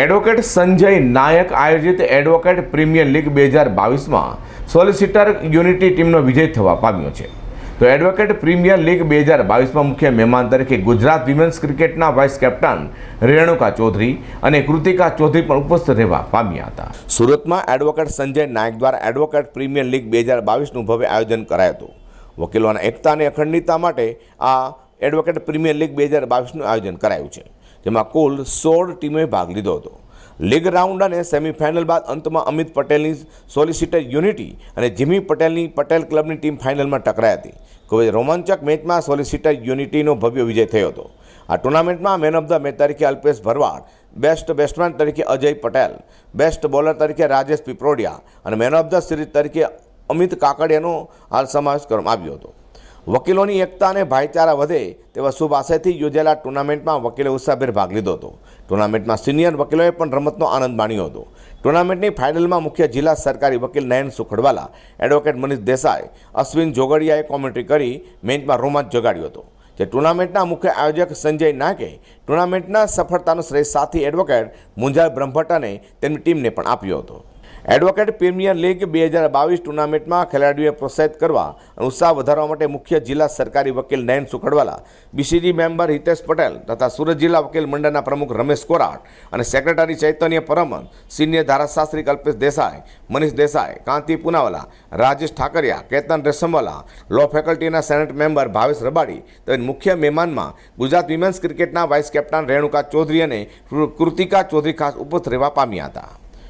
Advocate Sanjay નાયક આયોજિત advocate premier league બે હજાર બાવીસમાં સોલિસિટર યુનિટી ટીમનો વિજય થવા પામ્યો છે. તો એડવોકેટ પ્રીમિયર લીગ બે હજાર બાવીસમાં મુખ્ય મહેમાન તરીકે ગુજરાત વિમેન્સ ક્રિકેટના વાઇસ કેપ્ટન રેણુકા ચૌધરી અને કૃતિકા ચૌધરી પણ ઉપસ્થિત રહેવા પામ્યા હતા. સુરતમાં એડવોકેટ સંજય નાયક દ્વારા એડવોકેટ પ્રીમિયર લીગ બે હજાર બાવીસનું ભવ્ય આયોજન કરાયું હતું. વકીલોના એકતા અને અખંડિતતા માટે આ એડવોકેટ પ્રીમિયર લીગ બે હજાર બાવીસનું આયોજન કરાયું છે. જેમાં કુલ સોળ ટીમોએ ભાગ લીધો હતો. લીગ રાઉન્ડ અને સેમીફાઇનલ બાદ અંતમાં અમિત પટેલની સોલિસિટર યુનિટી અને જીમી પટેલની પટેલ ક્લબની ટીમ ફાઇનલમાં ટકરાઈ હતી. ખૂબ જ રોમાંચક મેચમાં સોલિસિટર યુનિટીનો ભવ્ય વિજય થયો હતો. આ ટુર્નામેન્ટમાં મેન ઓફ ધ મેચ તરીકે અલ્પેશ ભરવાડ બેસ્ટ બેટ્સમેન તરીકે અજય પટેલ બેસ્ટ બોલર તરીકે રાજેશ પીપરોડિયા અને મેન ઓફ ધ સિરીઝ તરીકે અમિત કાકડિયાનો હાલ સમાવેશ કરવામાં આવ્યો હતો. વકીલોની એકતા અને ભાઈચારા વધે તેવા શુભ આશયથી યોજાયેલા ટુર્નામેન્ટમાં વકીલે ઉત્સાહભેર ભાગ લીધો હતો. ટુર્નામેન્ટમાં સિનિયર વકીલોએ પણ રમતનો આનંદ માણ્યો હતો. ટુર્નામેન્ટની ફાઇનલમાં મુખ્ય જિલ્લા સરકારી વકીલ નયન સુખડવાલા, એડવોકેટ મનીષ દેસાઈ, અશ્વિન જોગડિયાએ કોમેન્ટ્રી કરી મેચમાં રોમાંચ જગાડ્યો હતો. જે ટુર્નામેન્ટના મુખ્ય આયોજક સંજય નાકે ટુર્નામેન્ટના સફળતાનો શ્રેય સાથી એડવોકેટ મુંજાલ બ્રહ્મભટ્ટ અને તેમની ટીમને પણ આપ્યો હતો. એડવોકેટ પ્રીમિયર લીગ બે હજાર બાવીસ ટુર્નામેન્ટમાં ખેલાડીઓને પ્રોત્સાહિત કરવા અને ઉત્સાહ વધારવા માટે મુખ્ય જિલ્લા સરકારી વકીલ નયન સુખડવાલા બીસીજી મેમ્બર હિતેશ પટેલ તથા સુરત જિલ્લા વકીલ મંડળના પ્રમુખ રમેશ કોરાટ અને સેક્રેટરી ચૈતન્ય પરમન, સિનિયર ધારાશાસ્ત્રી કલ્પેશ દેસાઈ, મનીષ દેસાઈ, કાંતિ પુનાવાલા, રાજેશ ઠાકરિયા, કેતન રેશમવાલા લો ફેકલ્ટીના સેનેટ મેમ્બર ભાવેશ રબાડી તેમજ મુખ્ય મહેમાનમાં ગુજરાત વિમેન્સ ક્રિકેટના વાઇસ કેપ્ટન રેણુકા ચૌધરી અને કૃતિકા ચૌધરી ખાસ ઉપસ્થિત રહેવા પામ્યા હતા.